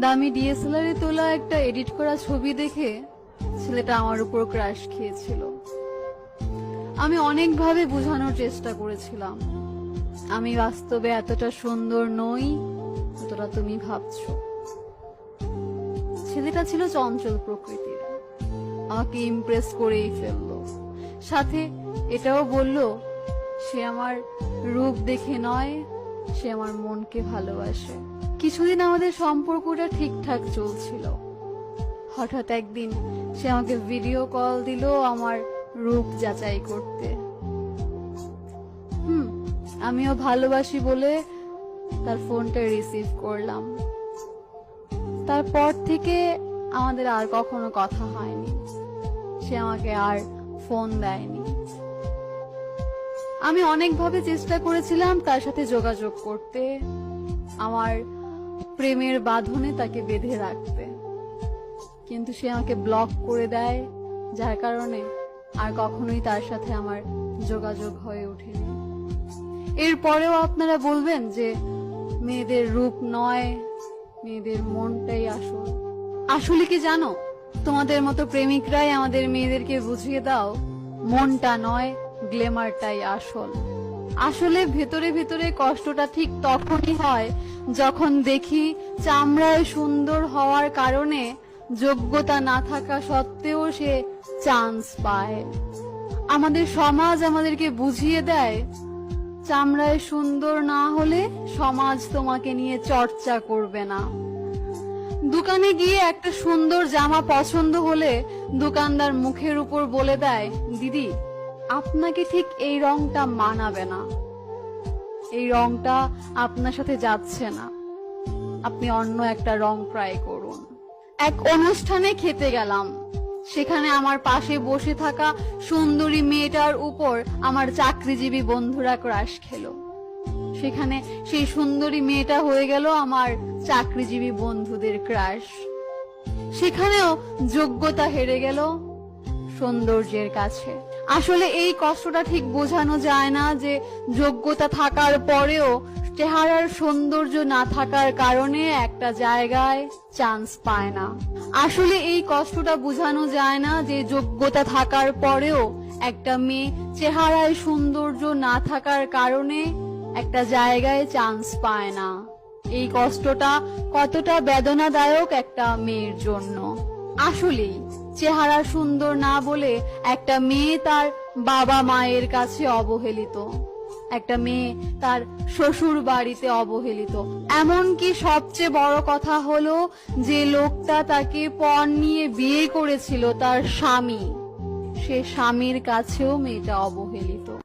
দামি ডিএসএলআর তোলা একটা এডিট করা ছবি দেখে ছেলেটা আমার উপর ক্রাশ খেয়েছিল। আমি অনেকভাবে বোঝানোর চেষ্টা করেছিলাম। আমি বাস্তবে এতটা সুন্দর নই, যতটা তুমি ভাবছ। ছেলেটা ছিল চঞ্চল প্রকৃতির। আমাকে ইমপ্রেস করেই ফেলল। সাথে এটাও বলল, সে আমার রূপ দেখে নয়, সে আমার মনকে ভালোবাসে। কিছুদিন আমাদের সম্পর্কটা ঠিকঠাক চলছিল। হঠাৎ একদিন সে আমাকে ভিডিও কল দিল আমার রূপ যাচাই করতে। হুম, আমিও ভালোবাসি বলে তার ফোনটা রিসিভ করলাম। তারপর থেকে আমাদের আর কখনো কথা হয়নি। সে আমাকে আর ফোন দেয়নি। আমি অনেকভাবে চেষ্টা করেছিলাম তার সাথে যোগাযোগ করতে। আমার প্রেমের বাঁধনে তাকে বেঁধে রাখতে। কিন্তু সে আমাকে ব্লক করে দেয়, যার কারণে আর কখনোই তার সাথে আমার যোগাযোগ হয়ে ওঠেনি। এরপরেও আপনারা বলবেন যে মেয়েদের রূপ নয়, মেয়েদের মনটাই আসল। আসলে কি জানো? তোমাদের মতো প্রেমিকরাই আমাদের মেয়েদেরকে বুঝিয়ে দাও, মনটা নয় গ্লেমারটাই আসল। আসলে ভেতরে ভেতরে কষ্টটা ঠিক তখনই হয় যখন দেখি চামড়ায় সুন্দর হওয়ার কারণে যোগ্যতা না থাকা সত্ত্বেও সে চান্স পায়। আমাদের সমাজ আমাদেরকে বুঝিয়ে দেয়, চামড়ায় সুন্দর না হলে সমাজ তোমাকে নিয়ে চর্চা করবে না। দোকানে গিয়ে একটা সুন্দর জামা পছন্দ হলে দোকানদার মুখের উপর বলে দেয়, দিদি আপনাকে ঠিক এই রংটা মানাবে না। এই রংটা আপনার সাথে যাচ্ছে না। আপনি অন্য একটা রং ট্রাই করুন। এক অনুষ্ঠানে খেতে গেলাম। সেখানে আমার পাশে বসে থাকা সুন্দরী মেয়েটার উপর আমার চাকরিজীবী বন্ধুরা ক্রাশ খেলো। সেখানে সেই সুন্দরী মেয়েটা হয়ে গেল আমার চাকরিজীবী বন্ধুদের ক্রাশ সেখানেও যোগ্যতা হেরে গেল। সৌন্দর্যের কাছে। আসলে এই কষ্টটা ঠিক বোঝানো যায় না যে যোগ্যতা থাকার পরেও চেহারার সৌন্দর্য না থাকার কারণে একটা জায়গায় চান্স পায় না। আসলে এই কষ্টটা বোঝানো যায় না যে যোগ্যতা থাকার পরেও একটা মেয়ে চেহারায় সৌন্দর্য না থাকার কারণে একটা জায়গায় চান্স পায় না। এই কষ্টটা কতটা বেদনাদায়ক একটা মেয়ের জন্য। আসলেই, চেহারা সুন্দর না বলে একটা মেয়ে তার বাবা মায়ের কাছে অবহেলিত। একটা মেয়ে তার শ্বশুর বাড়িতে অবহেলিত। এমনকি সবচেয়ে বড় কথা হলো যে লোকটা তাকে পণ নিয়ে বিয়ে করেছিল তার স্বামী। সে স্বামীর কাছেও মেয়েটা অবহেলিত।